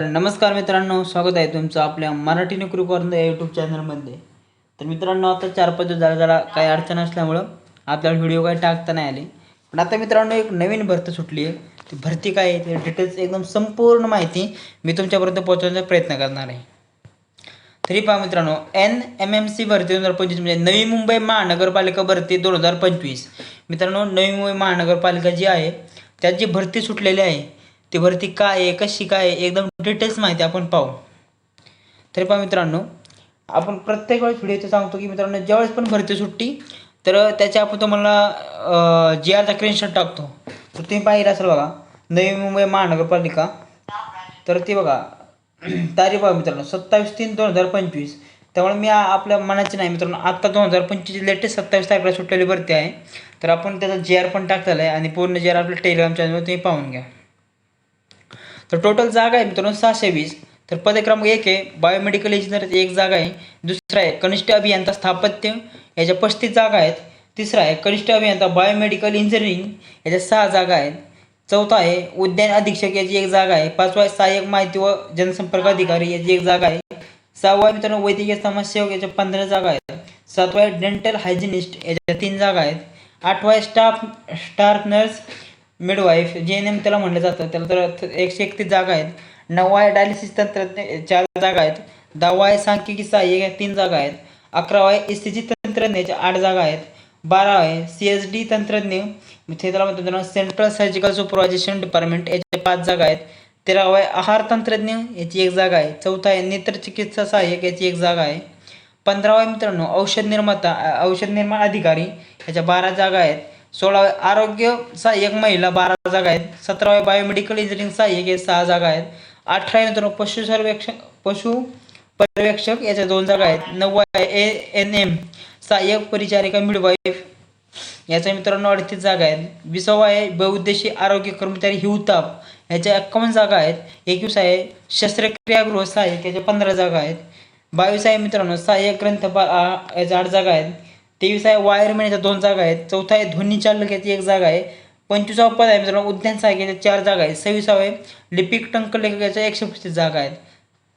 नमस्कार मित्रांनो स्वागत आहे तुमचं आपल्या मराठी नोकरी या यूट्यूब चॅनलमध्ये तर मित्रांनो आता चार पाच दिवस झाला जरा काही अडचण असल्यामुळं आपल्याला व्हिडिओ काही टाकता नाही आले. पण आता मित्रांनो एक नवीन भरती सुटली आहे. ती भरती काय आहे? ते डिटेल्स एकदम संपूर्ण माहिती मी तुमच्यापर्यंत पोहोचवण्याचा प्रयत्न करणार आहे. तरी पहा मित्रांनो एन एम एम सी भरती दोन हजार पंचवीस म्हणजे नवी मुंबई महानगरपालिका भरती दोन हजार पंचवीस. मित्रांनो नवी मुंबई महानगरपालिका जी आहे त्यात जी भरती सुटलेली आहे ती भरती काय आहे कशी काय आहे एकदम डिटेल्स माहिती आपण पाहू. तरी पहा मित्रांनो आपण प्रत्येक वेळेस व्हिडिओचं सांगतो की मित्रांनो ज्यावेळेस पण भरती सुट्टी तर त्याच्या आपण तुम्हाला जी आरचा स्क्रीनशॉट टाकतो. तर तुम्ही पाहिलं असेल बघा नवी मुंबई महानगरपालिका. तर ती बघा तारीख बघा मित्रांनो सत्तावीस तीन दोन हजार पंचवीस. त्यामुळे मी आपल्या मनाचे नाही मित्रांनो आत्ता दोन हजार पंचवीस लेटेस्ट सत्तावीस तारखेला सुटलेली भरती आहे. तर आपण त्याचा जी आर पण टाकलेला आहे आणि पूर्ण जी आर आपल्या टेलिग्राम चॅनलवर तुम्ही पाहून घ्या. तर टोटल जागा आहे मित्रांनो सहाशे वीस. तर पद क्रमांक एक आहे बायोमेडिकल इंजिनियर एक जागा आहे. दुसरा आहे कनिष्ठ अभियंता स्थापत्य. याच्या पस्तीस जागा आहेत. तिसरा आहे कनिष्ठ अभियंता बायोमेडिकल इंजिनिअरिंग याच्या सहा जागा आहेत. चौथा आहे उद्यान अधीक्षक याची एक जागा आहे. पाचवा आहे सहाय्यक माहिती व जनसंपर्क अधिकारी याची एक जागा आहे. सहावा आहे मित्रांनो वैद्यकीय समाजसेवक याच्या पंधरा जागा आहेत. सातवा आहे डेंटल हायजिनिस्ट याच्या तीन जागा आहेत. आठवा आहे staff staff nurse midwife G N M त्याला म्हणलं जातं त्याला तर एकशे एकतीस जागा आहेत. नववा आहे डायलिसिस तंत्रज्ञ चार जागा आहेत. दहावा आहे सांख्यिकी सहाय्यक तीन जागा आहेत. अकरावा आहे एस सी जी तंत्रज्ञाच्या आठ जागा आहेत. बारा आहे सी एस डी तंत्रज्ञ इथे त्याला म्हणतो मित्रांनो सेंट्रल सर्जिकल सुपरवायझेशन डिपार्टमेंट याच्या पाच जागा आहेत. तेरावा आहे आहार तंत्रज्ञ याची एक जागा आहे. चौथा आहे नेत्रचिकित्सा सहाय्यक याची एक जागा आहे. पंधरावा आहे मित्रांनो औषध निर्माता औषध निर्माण अधिकारी याच्या बारा जागा आहेत. सोळावे आरोग्य सहाय्यक महिला बारा जागा आहेत. सतराव्या बायोमेडिकल इंजिनिअरिंग सहाय्यक हे सहा जागा आहेत. अठराव्या मित्रांनो पशु सर्वेक्षक पशु पर्यवेक्षक याच्या दोन जागा आहेत. नववा ए एन एम सहाय्यक परिचारिका मिडवाईफ याच्या मित्रांनो अडतीस जागा आहेत. विसावा आहे बहुउद्देशीय आरोग्य कर्मचारी हिवताप याच्या एक्कावन्न जागा आहेत. एकवीस आहे शस्त्रक्रियागृह सहाय्यक याच्या पंधरा जागा आहेत. बावीस आहे मित्रांनो सहाय्यक ग्रंथपाल याच्या आठ जागा आहेत. तेवीस आहे वायरमॅन याच्या दोन जागा आहेत चौथा आहे ध्वनी चालक याची एक जागा आहे पंचवीसावा पद आहे मित्रांनो उद्यान सहाय्यक याच्या चार जागा आहेत सव्वीसावं आहे लिपिक टंक लेखक याच्या एकशे पस्तीस जागा आहेत.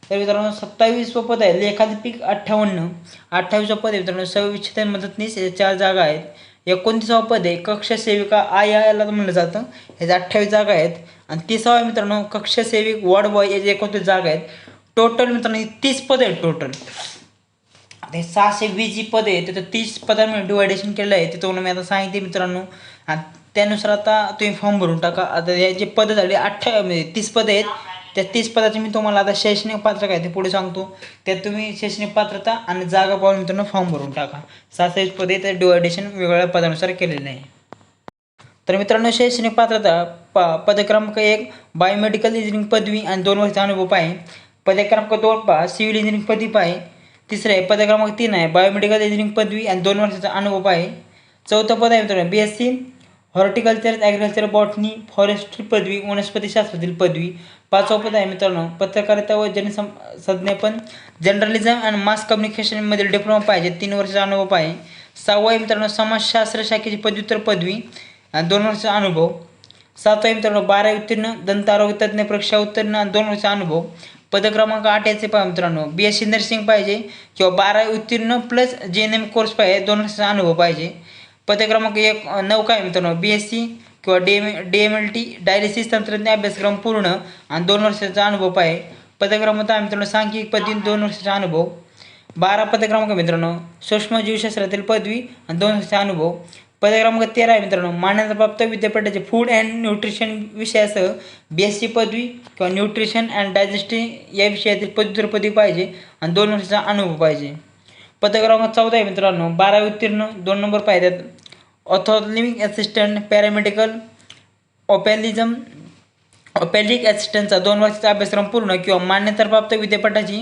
तर मित्रांनो सत्तावीसवं पद आहे लेखालिपिक अठ्ठावन्न अठ्ठावीसवं पद आहे मित्रांनो सव्वीसशे मदतनीस याच्या चार जागा आहेत. एकोणतीसावं पद आहे कक्ष सेविका आया याला म्हणलं जातं याच्या अठ्ठावीस जागा आहेत. आणि तिसावं आहे मित्रांनो कक्ष सेविक वॉर्ड बॉय याचे एकोणतीस जागा आहेत. टोटल मित्रांनो तीस पद आहेत टोटल आता सहाशे वीस जी पद आहे तिथं तीस पदांमुळे डिवायडेशन केलं आहे तिथं मी आता सांगितले मित्रांनो. आणि त्यानुसार आता तुम्ही फॉर्म भरून टाका. आता हे जे पदं झाली अठ्ठा म्हणजे तीस पद आहेत त्या तीस पदाचे मी तुम्हाला आता शैक्षणिक पात्र काय ते पुढे सांगतो. त्यात तुम्ही शैक्षणिक पात्रता आणि जागा पाहून मित्रांनो फॉर्म भरून टाका. सहाशे वीस पदे तर डिवायडेशन वेगवेगळ्या पदानुसार केलेलं आहे. तर मित्रांनो शैक्षणिक पात्रता प पदक्रमांक एक बायोमेडिकल इंजिनिअरिंग पदवी आणि दोन वर्षाचा अनुभव आहे पदक्रमांक दोन पहा सिव्हिल इंजिनिअरिंग पदवी पाहिजे तिसरं आहे पद क्रमांक तीन आहे बायोमेडिकल इंजिनिअरिंग पदवी आणि दोन वर्षाचा अनुभव आहे. चौथं पद आहे मित्रांनो B S C horticulture agriculture botany forestry पदवी वनस्पतीशास्त्रातील पदवी. पाचवं पद आहे मित्रांनो पत्रकारिता व जनसं संज्ञापन. जर्नलिझम आणि मास कम्युनिकेशनमधील डिप्लोमा पाहिजे तीन वर्षाचा अनुभव आहे सहावं आहे मित्रांनो समाजशास्त्र शाखेची पदव्युत्तर पदवी आणि दोन वर्षाचा अनुभव. सातवा आहे मित्रांनो बारा उत्तीर्ण दंत आरोग्य तज्ज्ञ परीक्षा उत्तीर्ण आणि दोन वर्षाचा अनुभव. पद क्रमांक आठ याचे पहा मित्रांनो. बी एस सी नर्सिंग पाहिजे. किंवा बारा उत्तीर्ण प्लस जे एन एम कोर्स पाहिजे. दोन वर्षाचा अनुभव पाहिजे. पदक्रमांक एक नऊ काय मित्रांनो? बी एस सी किंवा D M D M L T dialysis तंत्रज्ञान अभ्यासक्रम पूर्ण आणि दोन वर्षाचा अनुभव पाहिजे. पदक्रमांक दहा मित्रांनो. सांख्यिक पदवी दोन वर्षाचा अनुभव. बारा पदक्रमांक मित्रांनो. सूक्ष्म जीवशास्त्रातील पदवी आणि दोन वर्षाचा अनुभव. पद क्रमांक तेरा आहे मित्रांनो. मान्यताप्राप्त विद्यापीठाचे फूड अँड न्यूट्रिशन विषयासह बी एस सी पदवी किंवा न्यूट्रिशन अँड डायजेस्टिंग या विषयातील पदव्युत्तर पदवी पाहिजे आणि दोन वर्षाचा अनुभव पाहिजे. पद क्रमांक चौदा आहे मित्रांनो. बारावी उत्तीर्ण दोन नंबर पाहिजेत ऑथॉलिमिक असिस्टंट पॅरामेडिकल ऑपॅलिझम ऑपॅलिक असिस्टंटचा दोन वर्षाचा अभ्यासक्रम पूर्ण किंवा मान्यताप्राप्त विद्यापीठाची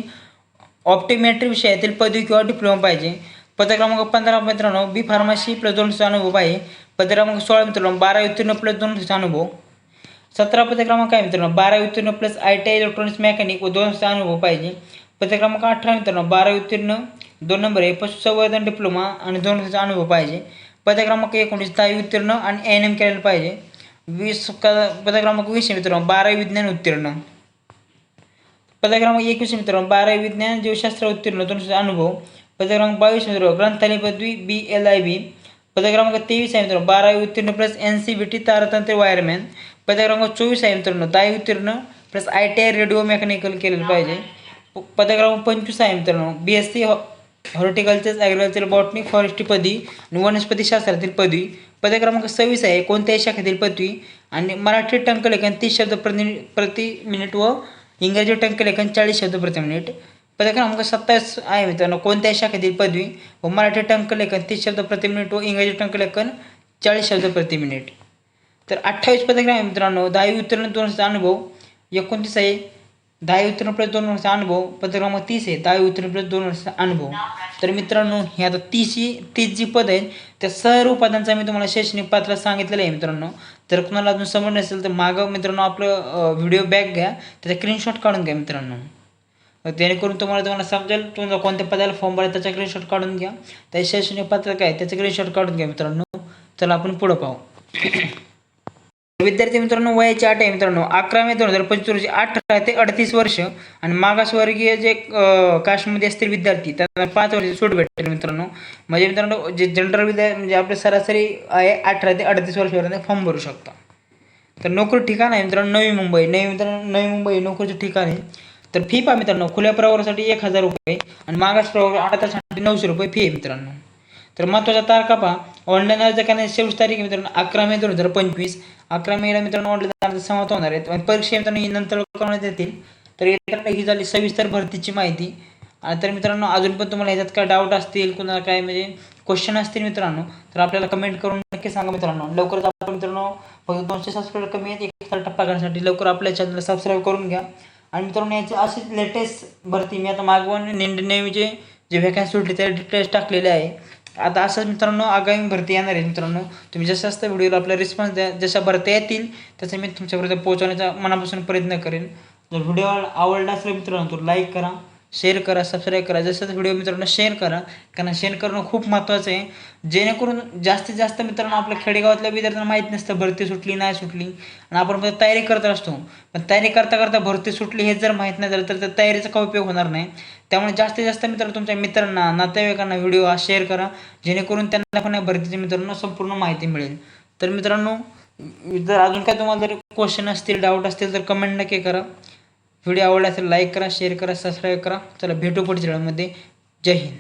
ऑप्टिमेट्री विषयातील पदवी किंवा डिप्लोमा पाहिजे. पद क्रमांक पंधरा मित्रांनो बी फार्मसी प्लस दोन वर्षाचा अनुभव पाहिजे पद क्रमांक सोळा मित्रांनो बारा उत्तीर्ण प्लस दोन वर्षाचा अनुभव सतरा पद क्रमांक काय मित्रांनो बारा उत्तीर्ण plus I T I electronics mechanic व दोन वर्षाचा अनुभव पाहिजे पद क्रमांक अठरा मित्रांनो बारा उत्तीर्ण दोन नंबर आहे पशुसंवर्धन डिप्लोमा आणि दोन वर्षाचा अनुभव पाहिजे पद क्रमांक एकोणीस दहावी उत्तीर्ण आणि एन एम केलेलं पाहिजे वीस क पद क्रमांक वीस आहे मित्रांनो बारावी विज्ञान उत्तीर्ण। पद क्रमांक एकवीस मित्रांनो बारावी विज्ञान जीवशास्त्र उत्तीर्ण दोनशे अनुभव पद क्रमांक बावीस मित्र ग्रंथालय पदवी बी एल आय बी पद क्रमांक तेवीस आहे मित्रांनो बारावी उत्तीर्ण plus N C B T तारतंत्र wireman पद क्रमांक चोवीस आहे मित्रांनो दहावी उत्तीर्ण plus I T I radio mechanical केलेलं पाहिजे प- क्रमांक पंचवीस आहे मित्रांनो B S C horticulture agriculture botanic forestry पदवी आणि वनस्पती शास्त्रातील पदवी पद क्रमांक सव्वीस आहे कोणत्याही शाखेतील पदवी आणि मराठी टंकलेखन तीस शब्द प्रति प्रति मिनिट व इंग्रजी टंकलेखन चाळीस शब्द प्रति मिनिट पद क्रमांक सत्तावीस आहे मित्रांनो कोणत्याही शाखेतील पदवी. व मराठी टंकलेखन तीस शब्द प्रति मिनिट व इंग्रजी टंकलेखन चाळीस शब्द प्रति मिनिट. तर अठ्ठावीस पदक्रम आहे मित्रांनो दहावी उत्तीर्ण दोन वर्षाचा अनुभव एकोणतीस आहे दहावी उत्तीर्ण प्लस दोन वर्षाचा अनुभव पद क्रमांक तीस आहे दहावी उत्तीर्ण प्लस दोन वर्षाचा अनुभव. तर मित्रांनो हे आता तीस ही तीस जी पद आहेत त्या सर्व पदांचा मी तुम्हाला शैक्षणिक पात्र सांगितलेलं आहे मित्रांनो. जर कुणाला अजून समज नसेल तर मागं मित्रांनो आपलं व्हिडिओ बॅक घ्या त्याचा स्क्रीनशॉट काढून घ्या मित्रांनो. जेणेकरून तुम्हाला तुम्हाला समजेल तुम्हाला कोणत्या पदाला फॉर्म भरायला त्याचा स्क्रीनशॉट काढून घ्या. त्या शैक्षणिक पात्र काय त्याचं स्क्रीनशॉट काढून घ्या मित्रांनो. चला आपण पुढं पाहू. विद्यार्थी मित्रांनो वयाची आठ आहे मित्रांनो. अकरा मे दोन हजार पंचवीस रोजी अठरा ते अडतीस वर्ष आणि मागासवर्गीय जे अं, कास्टमध्ये असतील विद्यार्थी त्यांना पाच वर्ष सूट भेटेल मित्रांनो. म्हणजे मित्रांनो जे जनरल विद्या म्हणजे आपले सरासरी आहे अठरा ते अडतीस वर्षापर्यंत फॉर्म भरू शकता. तर नोकरी ठिकाण आहे मित्रांनो नवी मुंबई. नवी मित्रांनो नवी मुंबई नोकरीचं ठिकाण आहे. तर फी पहा मित्रांनो खुल्या प्रवारासाठी एक हजार रुपये आणि मागास प्रवार अडतासाठी नऊशे रुपये फी आहे मित्रांनो. तर महत्त्वाच्या तारखा पहा ऑनलाईन अर्ज करण्याची शेवट तारीख मित्रांनो अकरा मे दोन हजार पंचवीस. अकरा मेला मित्रांनो ऑनलाईन अर्ज समाप्त होणार आहेत. आणि परीक्षा मित्रांनो ही नंतर करण्यात येतील. तर मित्रांनो ही झाली सविस्तर भरतीची माहिती. आणि तर मित्रांनो अजून पण तुम्हाला याच्यात काय डाऊट असतील कुणाला काय म्हणजे क्वेश्चन असतील मित्रांनो तर आपल्याला कमेंट करून नक्की सांगा मित्रांनो. लवकरच आपण मित्रांनो फक्त दोनशे सबस्क्राईबर कमी आहेत एक टप्पा करण्यासाठी लवकर आपल्या चॅनलला सबस्क्राईब करून घ्या. आणि मित्रांनो याची अशीच लेटेस्ट भरती मी आता मागवून नेहमीचे जे व्हॅकन्सी सुटली त्या डिटेल्स टाकलेले आहे. आता असंच मित्रांनो आगामी भरती येणार आहे मित्रांनो. तुम्ही जसं असतं व्हिडिओला आपला रिस्पॉन्स द्या. जशा भरत्या येतील तसं मी तुमच्यापर्यंत पोहोचवण्याचा मनापासून प्रयत्न करेन. जर व्हिडिओ आवडला असेल मित्रांनो तो लाईक करा. शेअर करा सबस्क्राईब करा. जसं व्हिडिओ मित्रांनो शेअर करा कारण शेअर करणं खूप महत्त्वाचं आहे. जेणेकरून जास्तीत जास्त मित्रांनो आपल्या खेडेगावातल्या विद्यार्थ्यांना माहीत नसतं भरती सुटली नाही सुटली. आणि आपण फक्त तयारी करत असतो. पण तयारी करता करता भरती सुटली हे जर माहीत नाही झालं तर त्या तयारीचा काही उपयोग होणार नाही. त्यामुळे जास्तीत जास्त मित्र तुमच्या मित्रांना नातेवाईकांना व्हिडिओ हा शेअर करा. जेणेकरून त्यांना पण या भरतीच्या मित्रांनो संपूर्ण माहिती मिळेल. तर मित्रांनो जर अजून काय तुम्हाला जर क्वेश्चन असतील डाऊट असतील तर कमेंट नक्की करा. व्हिडिओ आवडला असेल लाईक करा शेअर करा सबस्क्राईब करा. चला भेटू पुढच्या व्हिडिओमध्ये जय हिंद.